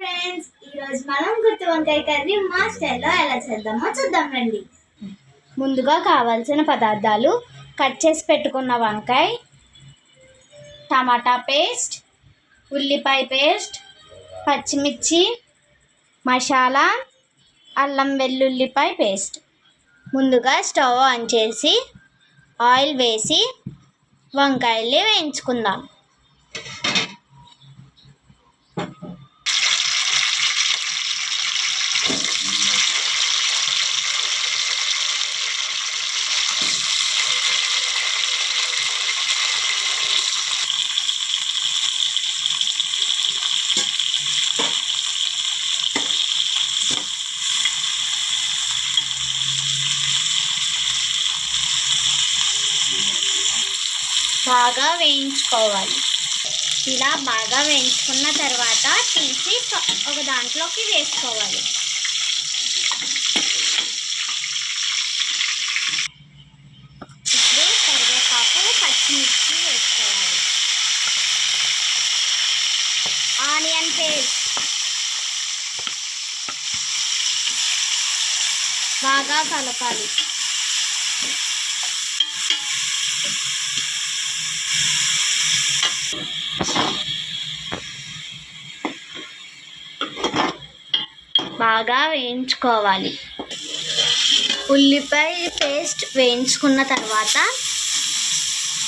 Friends ఈరోజు మనం గుత్తి వంకాయ కర్రీ మా స్టైల్లో ఎలా చేద్దామో చూద్దాం రండి. ముందుగా కావాల్సిన పదార్థాలు కట్ చేసి పెట్టుకున్న వంకాయ టమాటా పేస్ట్ ఉల్లిపాయ పేస్ట్ పచ్చిమిర్చి మసాలా అల్లం వెల్లుల్లిపాయ పేస్ట్. ముందుగా స్టవ్ ఆన్ చేసి ఆయిల్ వేసి వంకాయల్ని వేయించుకుందాం. బాగా వేయించుకోవాలి. ఇలా బాగా వేయించుకున్న తర్వాత తీసి ఒక దాంట్లోకి వేసుకోవాలి. ఇప్పుడు కరివేపాకు పచ్చిమిర్చి వేసుకోవాలి. Onion paste. బాగా కలపాలి. బాగా వేయించుకోవాలి. ఉల్లిపాయ పేస్ట్ వేయించుకున్న తర్వాత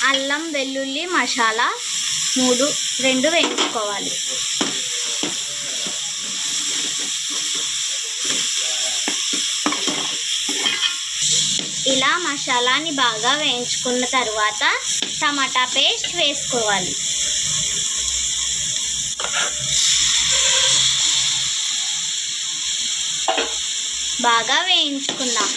అల్లం వెల్లుల్లి మసాలా మూడు రెండు వేయించుకోవాలి. ఇలా మసాలాని బాగా వేయించుకున్న తర్వాత టమాటా పేస్ట్ వేసుకోవాలి. బాగా వేయించుకుందాం.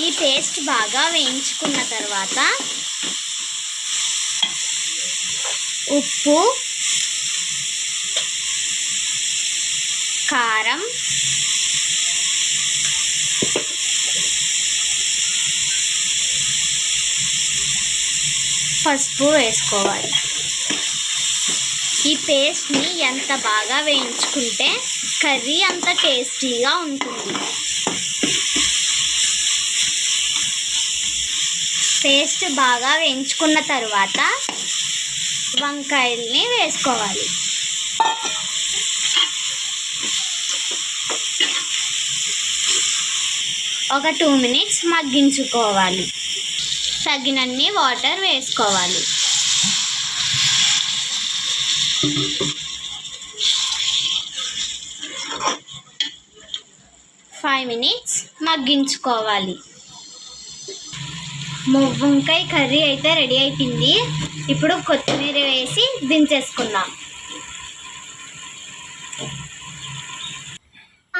ఈ పేస్ట్ బాగా వేయించుకున్న తర్వాత ఉప్పు కారం. పసుపు వేసుకోవాలి. ఈ పేస్ట్ని ఎంత బాగా వేయించుకుంటే కర్రీ అంత టేస్టీగా ఉంటుంది. పేస్ట్ బాగా వేయించుకున్న తర్వాత వంకాయల్ని వేసుకోవాలి. ఒక టూ మినిట్స్ మగ్గించుకోవాలి. తగినన్ని వాటర్ వేసుకోవాలి. ఫైవ్ మినిట్స్ మగ్గించుకోవాలి. ము- వంకాయ కర్రీ అయితే రెడీ అయిపోయింది. ఇప్పుడు కొత్తిమీర వేసి దించేసుకుందాం.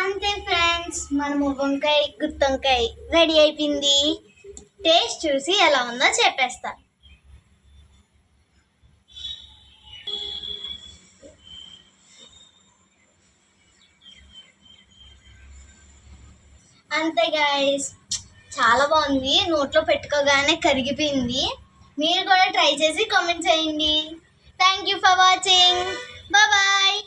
అంతే ఫ్రెండ్స్ మనము వంకాయ గుత్తొంకాయ రెడీ అయిపోయింది. టేస్ట్ చూసి ఎలా ఉందో చెప్పేస్తా. అంతే గాయస్ చాలా బాగుంది. నోట్లో పెట్టుకోగానే కరిగిపోయింది. మీరు కూడా ట్రై చేసి కామెంట్ చేయండి. Thank you for watching bye